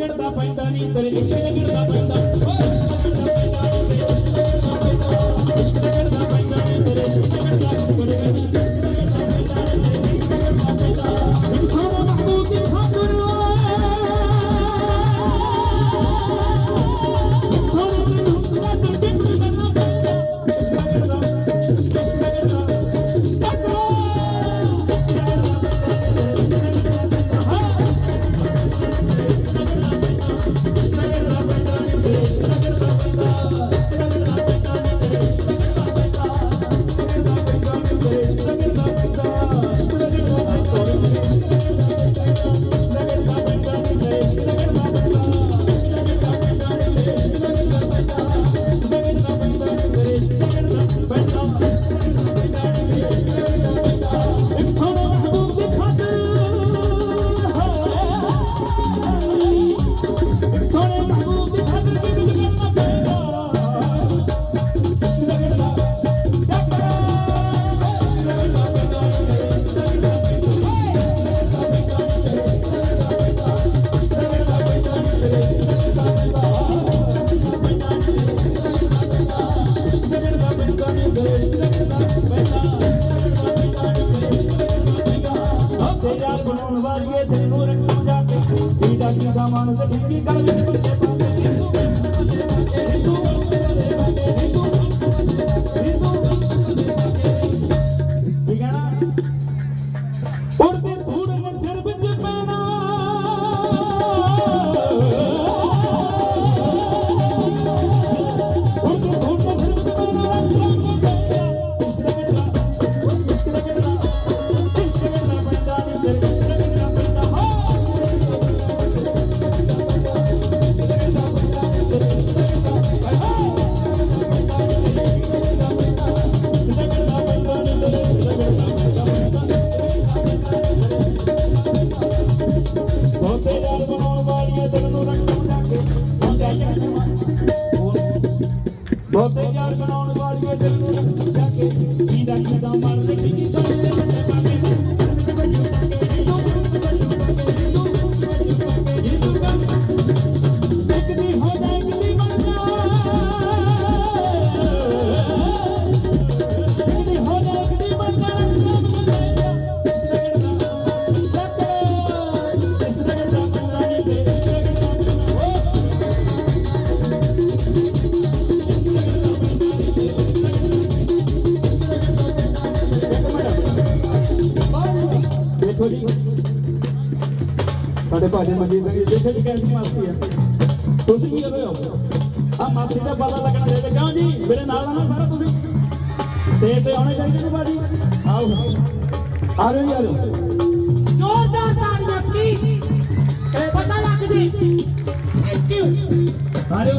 ಗಿಡದ ಪೈಂದಾನಿ ತಲೆ ನಿಷೇಧ ಗಿಡದ ಪೈಂದಾನಿ aqui, cara de ਸਾਡੇ ਭਾਜੀ ਮਨਜੀਤ ਸਿੰਘ ਜੀ ਜਿੱਥੇ ਦੀ ਦੀ ਮਾਸੀ ਆ। ਤੁਸੀਂ ਵੀ ਰਹੇ ਆ ਮਾਸੀ ਦਾ ਪਤਾ ਲੱਗਣਾ ਚਾਹੀਦਾ ਕਿਉਂ ਜੀ ਮੇਰੇ ਨਾਲ ਆਣਾ ਸਾਰਾ ਤੁਸੀਂ। ਸੇ ਤੇ ਆਉਣੇ ਚਾਹੀਦੇ ਨੇ ਭਾਜੀ। ਆਓ। ਆ ਰਹੇ ਜੀ ਜ਼ੋਰਦਾਰ ਤਾੜੀਆਂ ਪਲੀਜ਼ ਪਤਾ ਲੱਗ ਜੇ। ਥੈਂਕ ਯੂ ਆ ਰਹੇ